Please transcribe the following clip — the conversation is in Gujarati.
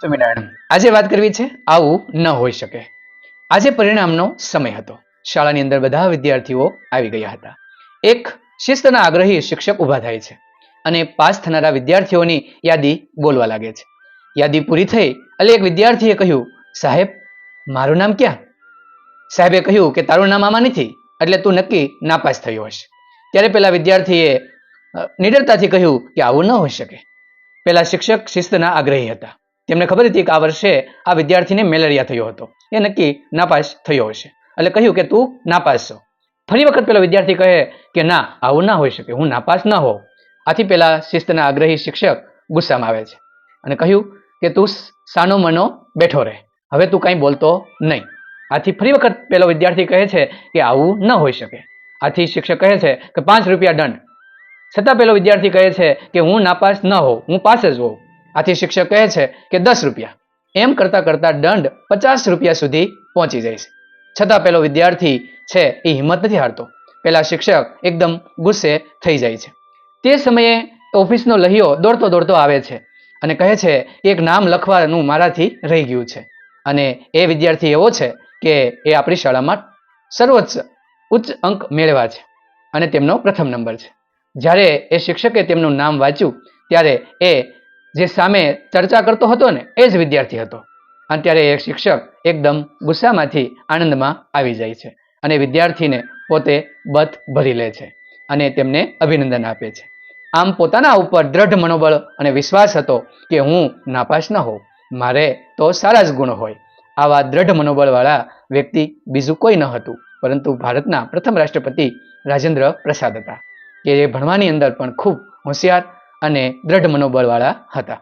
સ્વામિનારાયણ આજે વાત કરવી છે આવું ન હોઈ શકે. આજે પરિણામનો સમય હતો. શાળાની અંદર બધા વિદ્યાર્થીઓ આવી ગયા હતા. એક શિસ્તના આગ્રહી શિક્ષક ઊભા થાય છે અને પાસ થનારા વિદ્યાર્થીઓની યાદી બોલવા લાગે છે. યાદી પૂરી થઈ એટલે એક વિદ્યાર્થીએ કહ્યું, સાહેબ, મારું નામ ક્યાં? સાહેબે કહ્યું કે, તારું નામ આમાં નથી, એટલે તું નક્કી નાપાસ થયો હશે. ત્યારે પેલા વિદ્યાર્થીએ નિડરતાથી કહ્યું કે, આવું ન હોઈ શકે. પેલા શિક્ષક શિસ્તના આગ્રહી હતા. તેમને ખબર હતી કે આ વર્ષે આ વિદ્યાર્થીને મેલેરિયા થયો હતો. એ નક્કી નાપાસ થયો હશે. એટલે કહ્યું કે તું નાપાસ છો ફરી વખત પેલો વિદ્યાર્થી કહે કે ના, આવું ના હોઈ શકે, હું નાપાસ ન હોઉં. આથી પેલા શિસ્તના આગ્રહી શિક્ષક ગુસ્સામાં આવે છે અને કહ્યું કે તું સાનો મનો બેઠો રહે. હવે તું કાંઈ બોલતો નહીં. આથી ફરી વખત પેલો વિદ્યાર્થી કહે છે કે આવું ન હોઈ શકે. આથી શિક્ષક કહે છે કે પાંચ રૂપિયા દંડ. છતાં પેલો વિદ્યાર્થી કહે છે કે હું નાપાસ ન હોઉં, હું પાસ જ હોઉં. આથી શિક્ષક કહે છે કે દસ રૂપિયા. એમ કરતા કરતા દંડ પચાસ રૂપિયા સુધી પહોંચી જાય છે. છતાં પેલો વિદ્યાર્થી છે, એ હિંમત નથી હારતો. પેલા શિક્ષક એકદમ ગુસ્સે થઈ જાય છે. તે સમયે ઓફિસનો લહિયો દોડતો દોડતો આવે છે અને કહે છે, એક નામ લખવાનું મારાથી રહી ગયું છે. અને એ વિદ્યાર્થી એવો છે કે એ આપણી શાળામાં સર્વોચ્ચ ઉચ્ચ અંક મેળવ્યા છે અને તેમનો પ્રથમ નંબર છે. જ્યારે એ શિક્ષકે તેમનું નામ વાંચ્યું, ત્યારે એ જે સામે ચર્ચા કરતો હતો ને, એ જ વિદ્યાર્થી હતો. અને ત્યારે એ શિક્ષક એકદમ ગુસ્સામાંથી આનંદમાં આવી જાય છે અને વિદ્યાર્થીને પોતે બત ભરી લે છે અને તેમને અભિનંદન આપે છે. આમ પોતાના ઉપર દ્રઢ મનોબળ અને વિશ્વાસ હતો કે હું નાપાસ ન હોઉં. મારે તો સારા જ ગુણ હોય. આવા દ્રઢ મનોબળવાળા વ્યક્તિ બીજું કોઈ ન હતું. પરંતુ ભારતના પ્રથમ રાષ્ટ્રપતિ રાજેન્દ્ર પ્રસાદ હતા, કે જે ભણવાની અંદર પણ ખૂબ હોશિયાર અને દ્રઢ મનોબળવાળા હતા.